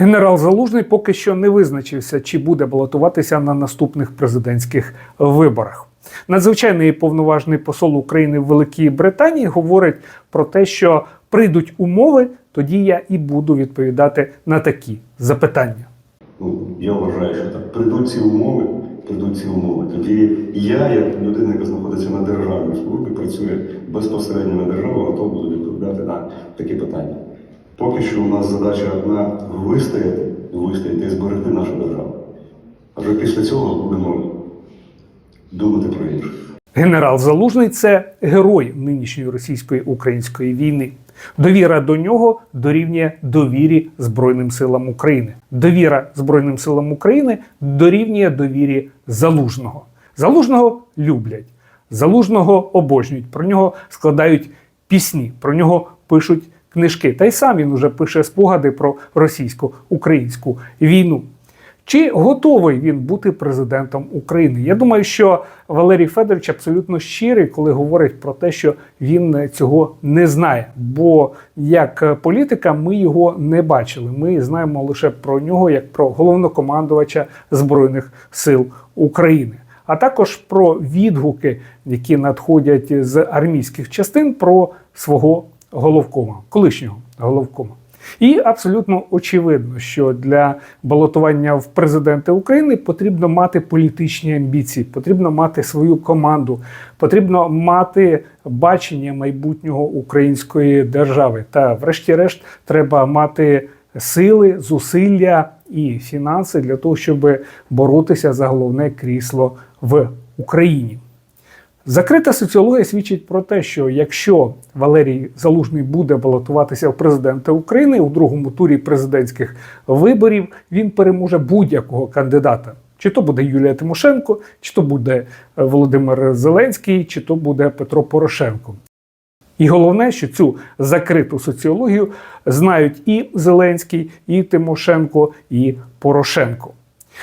Генерал Залужний поки що не визначився, чи буде балотуватися на наступних президентських виборах. Надзвичайний повноважний посол України в Великій Британії говорить про те, що прийдуть умови, тоді я і буду відповідати на такі запитання. Ну, я вважаю, що так прийдуть ці умови, прийдуть ці умови. Тоді я, як людина, яка знаходиться на державній службі, працює безпосередньо на державу, готов буду відповідати на такі питання. Поки що у нас задача одна вистояти, вистояти і зберегти нашу державу. А вже після цього будемо думати про інше. Генерал Залужний це герой нинішньої російської української війни. Довіра до нього дорівнює довірі Збройним силам України. Довіра Збройним силам України дорівнює довірі залужного. Залужного люблять, залужного обожнюють. Про нього складають пісні, про нього пишуть книжки. Та й сам він уже пише спогади про російсько-українську війну. Чи готовий він бути президентом України? Я думаю, що Валерій Федорович абсолютно щирий, коли говорить про те, що він цього не знає. Бо як політика ми його не бачили. Ми знаємо лише про нього як про головнокомандувача Збройних сил України. А також про відгуки, які надходять з армійських частин про свого головкома, колишнього головкома. І абсолютно очевидно, що для балотування в президенти України потрібно мати політичні амбіції, потрібно мати свою команду, потрібно мати бачення майбутнього української держави. Та, врешті-решт, треба мати сили, зусилля і фінанси для того, щоб боротися за головне крісло в Україні. Закрита соціологія свідчить про те, що якщо Валерій Залужний буде балотуватися в президенти України у другому турі президентських виборів, він переможе будь-якого кандидата. Чи то буде Юлія Тимошенко, чи то буде Володимир Зеленський, чи то буде Петро Порошенко. І головне, що цю закриту соціологію знають і Зеленський, і Тимошенко, і Порошенко.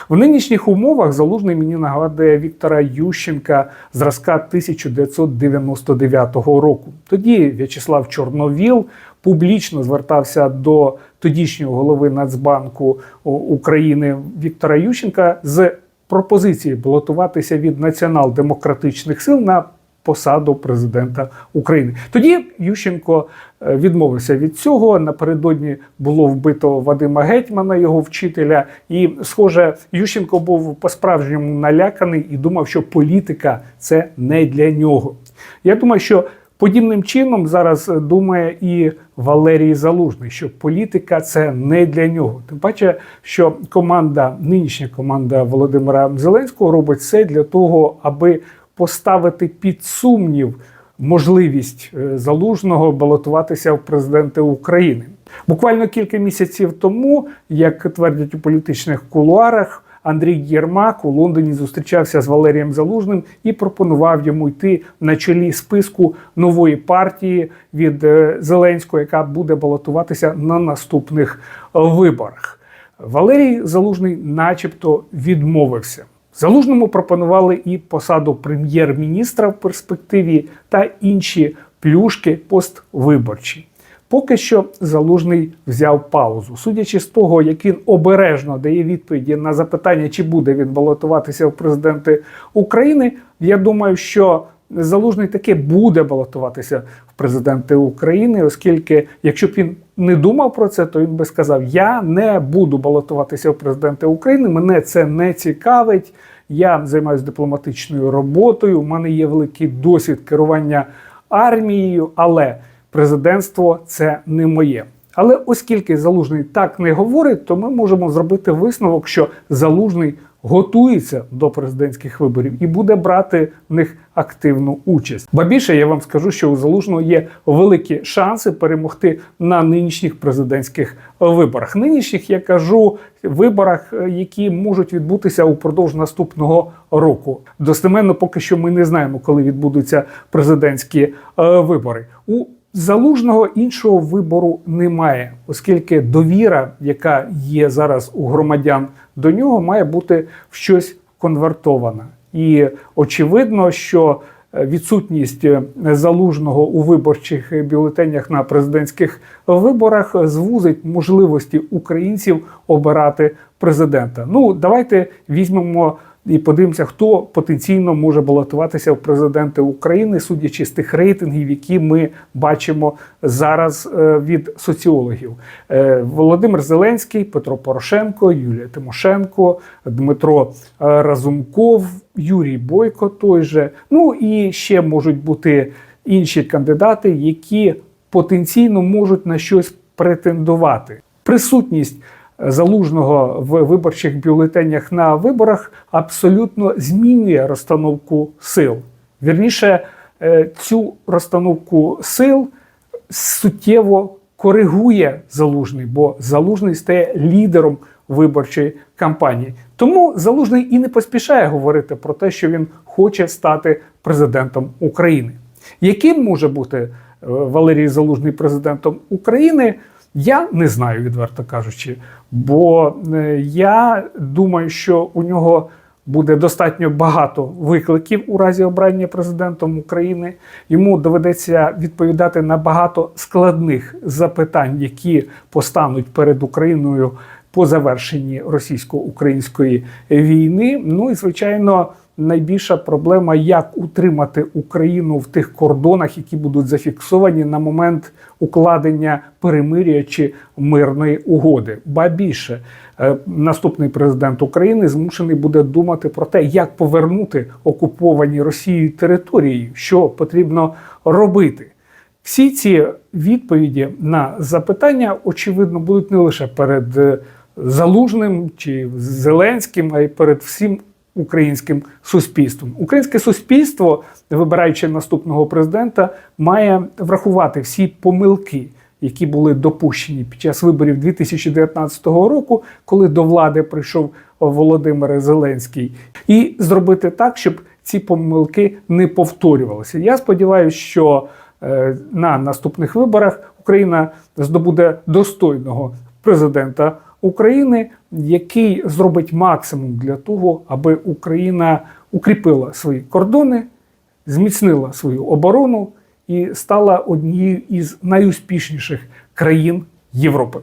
В нинішніх умовах залужний мені нагадує Віктора Ющенка зразка 1999 року. Тоді В'ячеслав Чорновіл публічно звертався до тодішнього голови Нацбанку України Віктора Ющенка з пропозиції балотуватися від націонал-демократичних сил на посаду президента України. Тоді Ющенко е, відмовився від цього. Напередодні було вбито Вадима Гетьмана, його вчителя. І, схоже, Ющенко був по-справжньому наляканий і думав, що політика це не для нього. Я думаю, що подібним чином зараз думає і Валерій Залужний, що політика це не для нього. Тим паче, що команда, нинішня команда Володимира Зеленського робить все для того, аби поставити під сумнів можливість е, залужного балотуватися в президенти України. Буквально кілька місяців тому, як твердять у політичних кулуарах, Андрій Єрмак у Лондоні зустрічався з Валерієм Залужним і пропонував йому йти на чолі списку нової партії від е, Зеленського, яка буде балотуватися на наступних виборах. Валерій Залужний, начебто, відмовився. Залужному пропонували і посаду прем'єр-міністра в перспективі та інші плюшки поствиборчі. Поки що залужний взяв паузу. Судячи з того, як він обережно дає відповіді на запитання, чи буде він балотуватися в президенти України, я думаю, що залужний таки буде балотуватися в президенти України, оскільки, якщо б він не думав про це, то він би сказав: Я не буду балотуватися в президенти України, мене це не цікавить. Я займаюся дипломатичною роботою. У мене є великий досвід керування армією, але президентство це не моє. Але оскільки залужний так не говорить, то ми можемо зробити висновок, що залужний готується до президентських виборів і буде брати в них активну участь. Ба більше я вам скажу, що у залужного є великі шанси перемогти на нинішніх президентських виборах. Нинішніх я кажу виборах, які можуть відбутися упродовж наступного року. Достеменно поки що ми не знаємо, коли відбудуться президентські е, вибори. У Залужного іншого вибору немає, оскільки довіра, яка є зараз у громадян до нього, має бути в щось конвертована. І очевидно, що е, відсутність е, залужного у виборчих бюлетенях на президентських виборах звузить можливості українців обирати президента. Ну, давайте візьмемо і подивимося, хто потенційно може балотуватися в президенти України, судячи з тих рейтингів, які ми бачимо зараз е, від соціологів. Е, Володимир Зеленський, Петро Порошенко, Юлія Тимошенко, Дмитро е, Разумков, Юрій Бойко, той же. Ну і ще можуть бути інші кандидати, які потенційно можуть на щось претендувати. Присутність залужного в виборчих бюлетенях на виборах абсолютно змінює розстановку сил. Вірніше, е, цю розстановку сил суттєво коригує залужний, бо залужний стає лідером виборчої кампанії. Тому залужний і не поспішає говорити про те, що він хоче стати президентом України. Яким може бути е, Валерій Залужний президентом України? Я не знаю, відверто кажучи, бо е, я думаю, що у нього буде достатньо багато викликів у разі обрання президентом України. Йому доведеться відповідати на багато складних запитань, які постануть перед Україною по завершенні російсько-української війни. Ну і звичайно. Найбільша проблема, як утримати Україну в тих кордонах, які будуть зафіксовані на момент укладення перемир'я чи мирної угоди. Ба більше е, наступний президент України змушений буде думати про те, як повернути окуповані Росією території, що потрібно робити. Всі ці відповіді на запитання, очевидно, будуть не лише перед е, Залужним чи Зеленським, а й перед всім українським суспільством. Українське суспільство, вибираючи наступного президента, має врахувати всі помилки, які були допущені під час виборів 2019 року, коли до влади прийшов Володимир Зеленський, і зробити так, щоб ці помилки не повторювалися. Я сподіваюся, що е, на наступних виборах Україна здобуде достойного президента України, який зробить максимум для того, аби Україна укріпила свої кордони, зміцнила свою оборону і стала однією із найуспішніших країн Європи.